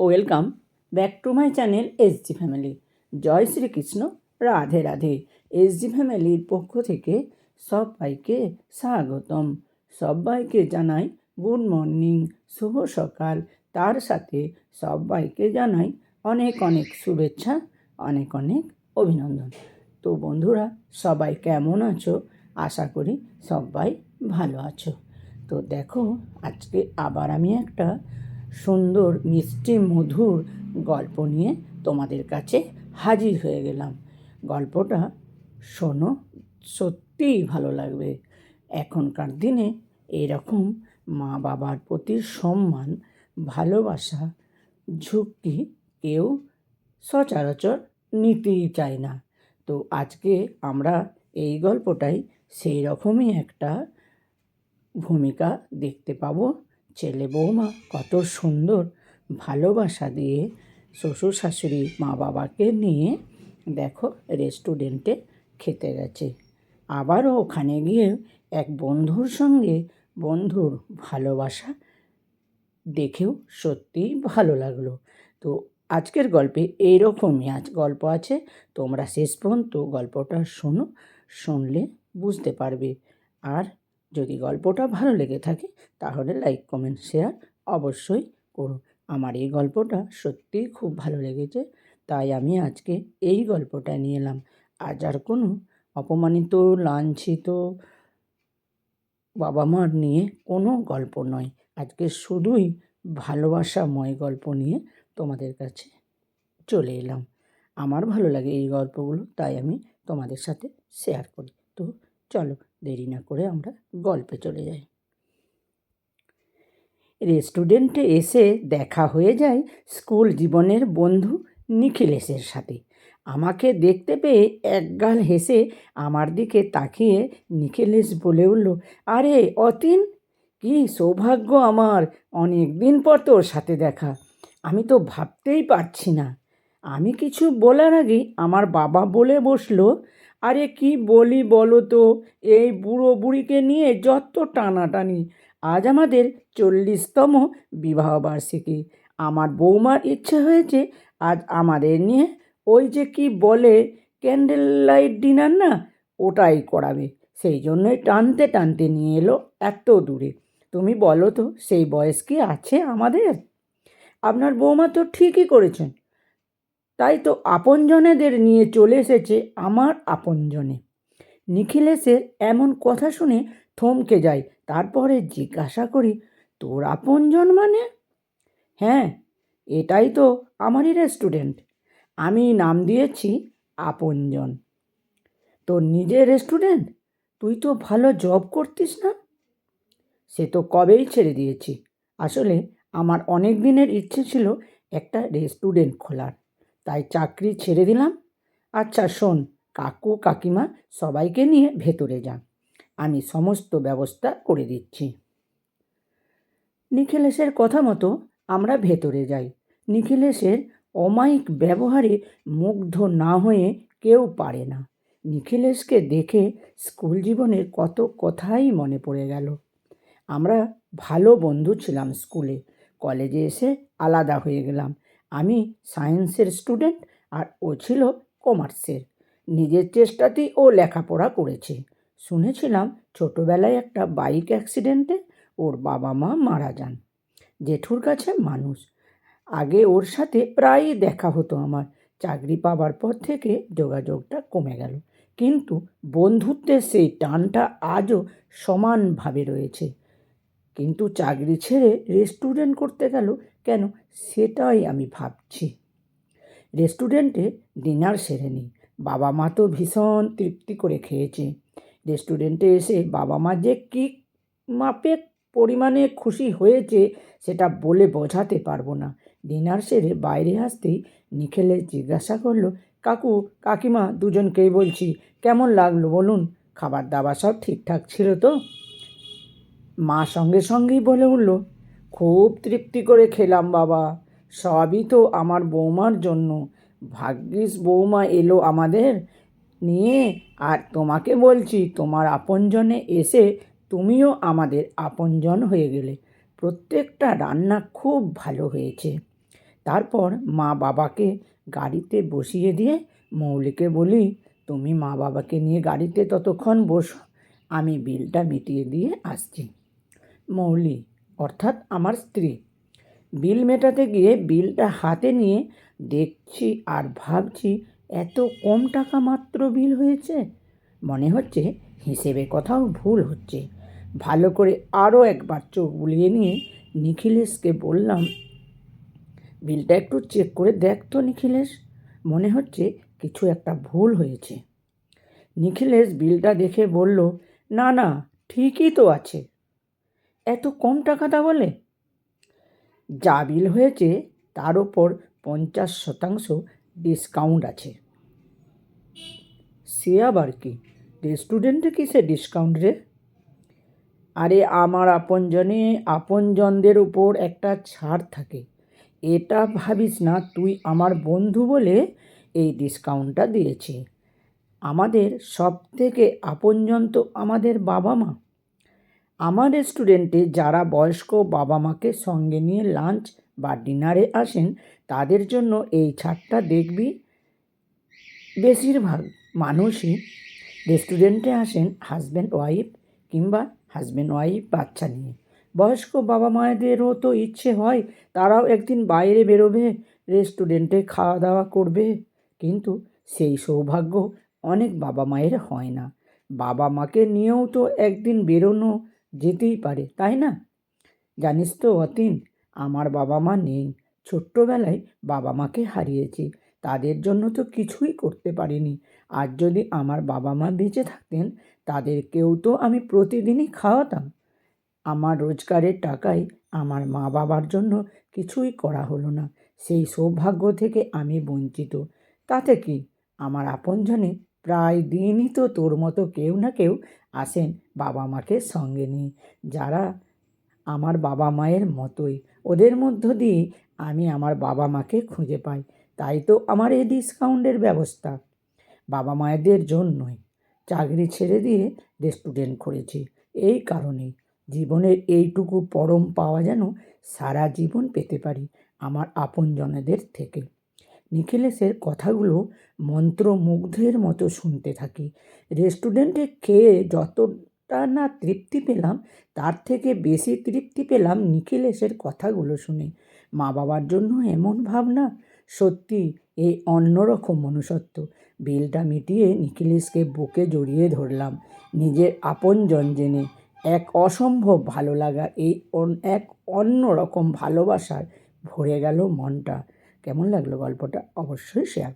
Welcome back to my channel S G family. Joy Shrikrishna, Radhe Radhe. S G ফ্যামিলির পক্ষ থেকে সবাইকে স্বাগতম। সবাইকে জানাই গুড মর্নিং, শুভ সকাল। তার সাথে সবাইকে জানাই অনেক অনেক শুভেচ্ছা, অনেক অনেক অভিনন্দন। তো বন্ধুরা, সবাই কেমন আছো? আশা করি সবাই ভালো আছো। তো দেখো, আজকে আবার আমি একটা সুন্দর, মিষ্টি, মধুর গল্প নিয়ে তোমাদের কাছে হাজির হয়ে গেলাম। গল্পটা শোনো, সত্যিই ভালো লাগবে। এখনকার দিনে এরকম মা বাবার প্রতি সম্মান, ভালোবাসা, ঝুঁকি কেউ সচরাচর নিতেই চায় না। তো আজকে আমরা এই গল্পটাই সেই রকমই একটা ভূমিকা দেখতে পাবো। ছেলে বৌমা কত সুন্দর ভালোবাসা দিয়ে শ্বশুর শাশুড়ি মা বাবাকে নিয়ে দেখো রেস্টুরেন্টে খেতে গেছে। আবারও ওখানে গিয়ে এক বন্ধুর সঙ্গে বন্ধুর ভালোবাসা দেখেও সত্যিই ভালো লাগল। তো আজকের গল্পে এইরকমই আজ গল্প আছে, তোমরা শেষ পর্যন্ত গল্পটা শোনো, শুনলে বুঝতে পারবে। আর যদি গল্পটা ভালো লেগে থাকে, তাহলে লাইক কমেন্ট শেয়ার অবশ্যই করুন। আমার এই গল্পটা সত্যিই খুব ভালো লেগেছে, তাই আমি আজকে এই গল্পটা নিয়ে এলাম। আজ আর কোনো অপমানিত, লাঞ্ছিত বাবা মার নিয়ে কোনো গল্প নয়। আজকে শুধুই ভালোবাসাময় গল্প নিয়ে তোমাদের কাছে চলে এলাম। আমার ভালো লাগে এই গল্পগুলো, তাই আমি তোমাদের সাথে শেয়ার করি। তো চলো দেরি না করে আমরা গল্পে চলে যাই। রেস্টুরেন্টে এসে দেখা হয়ে যায় স্কুল জীবনের বন্ধু নিখিলেশের সাথে। আমাকে দেখতে পেয়ে একগাল হেসে আমার দিকে তাকিয়ে নিখিলেশ বলে উঠল, আরে, অতীন, কি সৌভাগ্য আমার অনেক দিন পর তোর সাথে দেখা। আমি তো ভাবতেই পারছি না। আমি কিছু বলার আগেই আমার বাবা বলে বসল আরে কি বলি বলো তো? এই বুড়ো বুড়িকে নিয়ে যত টানাটানি। আজ আমাদের চল্লিশতম বিবাহবার্ষিকী আমার বৌমার ইচ্ছে হয়েছে আজ আমাদের নিয়ে ওই যে কি বলে ক্যান্ডেল লাইট ডিনার না, ওটাই করাবে। সেই জন্যই টানতে টানতে নিয়ে এলো এত দূরে। তুমি বলো তো, সেই বয়স কি আছে আমাদের? আপনার বৌমা তো ঠিকই করেছেন। তাই তো আপনজনেদের নিয়ে চলে এসেছে আমার আপনজনে। নিখিলেশের এমন কথা শুনে থমকে যাই, তারপরে জিজ্ঞাসা করি, তোর আপনজন মানে? হ্যাঁ এটাই তো আমারই রেস্টুরেন্ট আমি নাম দিয়েছি আপনজন। তোর নিজের রেস্টুরেন্ট তুই তো ভালো জব করতিস না? সে তো কবেই ছেড়ে দিয়েছি। আসলে আমার অনেক দিনের ইচ্ছে ছিল একটা রেস্টুরেন্ট খোলার। তাই চাকরি ছেড়ে দিলাম। আচ্ছা শোন, কাকু, কাকিমা সবাইকে নিয়ে ভেতরে যান আমি সমস্ত ব্যবস্থা করে দিচ্ছি। নিখিলেশের কথা মতো আমরা ভেতরে যাই। নিখিলেশের অমায়িক ব্যবহারে মুগ্ধ না হয়ে কেউ পারে না। নিখিলেশকে দেখে স্কুল জীবনের কত কথাই মনে পড়ে গেল। আমরা ভালো বন্ধু ছিলাম স্কুলে। কলেজে এসে আলাদা হয়ে গেলাম। আমি সায়েন্সের স্টুডেন্ট আর ও ছিল কমার্সের। নিজের চেষ্টাতেই ও লেখাপড়া করেছে। শুনেছিলাম ছোটোবেলায় একটা বাইক অ্যাক্সিডেন্টে ওর বাবা মা মারা যান। জেঠুর কাছে মানুষ। আগে ওর সাথে প্রায়ই দেখা হতো আমার। চাকরি পাবার পর থেকে যোগাযোগটা কমে গেল। কিন্তু বন্ধুত্বের সেই টানটা আজও সমানভাবে রয়েছে। কিন্তু চাকরি ছেড়ে রেস্টুরেন্ট করতে গেল কেন সেটাই আমি ভাবছি। রেস্টুরেন্টে ডিনার সেরে নিই বাবা মা তো ভীষণ তৃপ্তি করে খেয়েছে। রেস্টুরেন্টে এসে বাবা মা যে কী মাপে পরিমাণে খুশি হয়েছে সেটা বলে বোঝাতে পারব না। ডিনার সেরে বাইরে আসতেই নিখিলে জিজ্ঞাসা করল, কাকু, কাকিমা দুজনকেই বলছি, কেমন লাগল বলুন? খাবার দাবার সব ঠিকঠাক ছিল তো? মা সঙ্গে সঙ্গেই বলে উঠল, খুব তৃপ্তি করে খেলাম বাবা, সবই তো আমার বৌমার জন্য। ভাগ্যিস বৌমা এলো আমাদের নিয়ে, আর তোমাকে বলছি তোমার আপনজনে এসে তুমিও আমাদের আপনজন হয়ে গেলে। প্রত্যেকটা রান্না খুব ভালো হয়েছে। তারপর মা বাবাকে গাড়িতে বসিয়ে দিয়ে মৌলিকে বলি, তুমি মা বাবাকে নিয়ে গাড়িতে ততক্ষণ বসো, আমি বিলটা মিটিয়ে দিয়ে আসছি। মৌলি, অর্থাৎ আমার স্ত্রী। বিল মেটাতে গিয়ে বিলটা হাতে নিয়ে দেখছি আর ভাবছি, এত কম টাকা মাত্র বিল হয়েছে? মনে হচ্ছে হিসেবে কথাও ভুল হচ্ছে। ভালো করে আরও একবার চোখ বুলিয়ে নিয়ে নিখিলেশকে বললাম, বিলটা একটু চেক করে দেখ তো নিখিলেশ, মনে হচ্ছে কিছু একটা ভুল হয়েছে। নিখিলেশ বিলটা দেখে বলল, না না, ঠিকই তো আছে। এত কম টাকা তা বলে যা বিল হয়েছে তার ওপর পঞ্চাশ শতাংশ ডিসকাউন্ট আছে। সে আবার কি? রেস্টুরেন্টে কিসে ডিসকাউন্ট রে? আরে আমার আপনজনে, আপনজনদের উপর একটা ছাড় থাকে। এটা ভাবিস না তুই আমার বন্ধু বলে এই ডিসকাউন্টটা দিয়েছে। আমাদের সব থেকে আপনজন তো আমাদের বাবা মা। আমার রেস্টুরেন্টে যারা বয়স্ক বাবা মাকে সঙ্গে নিয়ে লাঞ্চ বা ডিনারে আসেন, তাদের জন্য এই ছাড়টা দেখবি বেশিরভাগ মানুষই রেস্টুরেন্টে আসেন হাজব্যান্ড ওয়াইফ কিংবা হাজব্যান্ড ওয়াইফ বাচ্চা নিয়ে। বয়স্ক বাবা মায়েদেরও তো ইচ্ছে হয় তারাও একদিন বাইরে বেরোবে, রেস্টুরেন্টে খাওয়া দাওয়া করবে। কিন্তু সেই সৌভাগ্য অনেক বাবা মায়ের হয় না। বাবা মাকে নিয়েও তো একদিন বেরোনো যেতেই পারে, তাই না? জানিস তো অতীন, আমার বাবা মা নেই। ছোট্টবেলায় বাবা মাকে হারিয়েছি। তাদের জন্য তো কিছুই করতে পারিনি। আর যদি আমার বাবা মা বেঁচে থাকতেন, তাদেরকেও তো আমি প্রতিদিনই খাওয়াতাম। আমার রোজগারের টাকায় আমার মা বাবার জন্য কিছুই করা হলো না। সেই সৌভাগ্য থেকে আমি বঞ্চিত। তাতে কি? আমার আপনজনে প্রায় দিনই তো তোর মতো কেউ না কেউ আসেন বাবা মাকে সঙ্গে নিয়ে। যারা আমার বাবা মায়ের মতোই, ওদের মধ্য দিয়ে আমি আমার বাবা মাকে খুঁজে পাই। তাই তো আমার এই ডিসকাউন্টের ব্যবস্থা। বাবা মায়েদের জন্যই চাকরি ছেড়ে দিয়ে রেস্টুরেন্ট করেছি। এই কারণেই জীবনের এইটুকু পরম পাওয়া যেন সারা জীবন পেতে পারি আমার আপনজনেদের থেকে। নিখিলেশের কথাগুলো মন্ত্রমুগ্ধের মতো শুনতে থাকি। রেস্টুরেন্টে খেয়ে যতটা না তৃপ্তি পেলাম, তার থেকে বেশি তৃপ্তি পেলাম নিখিলেশের কথাগুলো শুনে। মা বাবার জন্য এমন ভাবনা? সত্যি এই অন্যরকম মনুষ্যত্ব। বিলটা মিটিয়ে নিখিলেশকে বুকে জড়িয়ে ধরলাম। নিজের আপনজন জেনে এক অসম্ভব ভালো লাগা এই এক অন্যরকম ভালোবাসার ভরে গেল মনটা। কেমন লাগল গল্পটা অবশ্যই শেয়ার